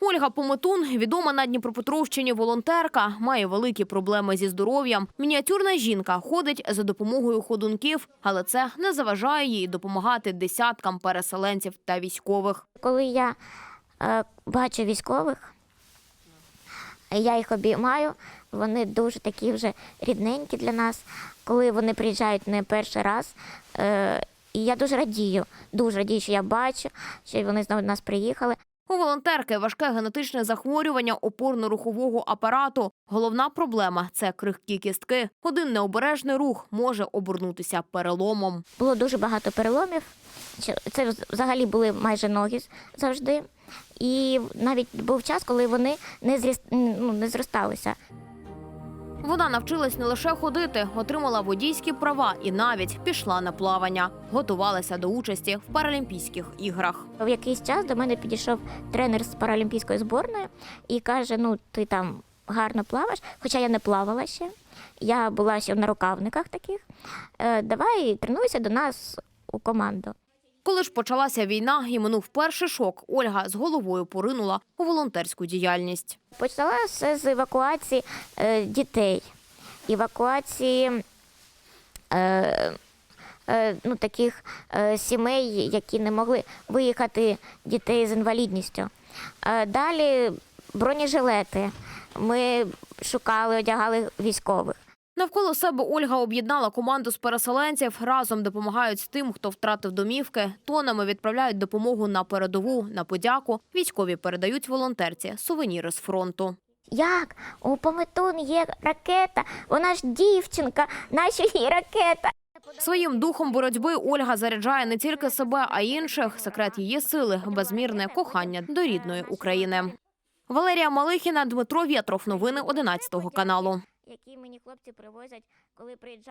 Ольга Пометун, відома на Дніпропетровщині волонтерка, має великі проблеми зі здоров'ям. Мініатюрна жінка ходить за допомогою ходунків, але це не заважає їй допомагати десяткам переселенців та військових. Коли я е, бачу військових, я їх обіймаю, вони дуже такі вже рідненькі для нас, коли вони приїжджають не перший раз. Е, і я дуже радію, дуже радію, що я бачу, що вони знову до нас приїхали. У волонтерки важке генетичне захворювання опорно-рухового апарату. Головна проблема це крихкі кістки. Один необережний рух може обернутися переломом. Було дуже багато переломів. Це взагалі були майже ноги завжди. І навіть був час, коли вони не, зріст... ну, не зросталися. Вона навчилась не лише ходити, отримала водійські права і навіть пішла на плавання. Готувалася до участі в Паралімпійських іграх. В якийсь час до мене підійшов тренер з паралімпійської зборної і каже: Ну, ти там гарно плаваєш, хоча я не плавала ще. Я була ще на рукавниках таких. Е, давай тренуйся до нас у команду. Коли ж почалася війна і минув перший шок, Ольга з головою поринула у волонтерську діяльність. Почала все з евакуації е, дітей, евакуації е, е, ну, таких е, сімей, які не могли виїхати дітей з інвалідністю. Е, далі бронежилети. Ми шукали, одягали військових. Навколо себе Ольга об'єднала команду з переселенців. Разом допомагають тим, хто втратив домівки. Тонами відправляють допомогу на передову. На подяку військові передають волонтерці сувеніри з фронту. Як? У Пометун є ракета, вона ж дівчинка, наша їй ракета. Своїм духом боротьби Ольга заряджає не тільки себе, а й інших. Секрет її сили безмірне кохання до рідної України. Валерія Малихіна, Дмитро Вєтров. Новини 11 каналу. Які мені хлопці привозять, коли приїжджають.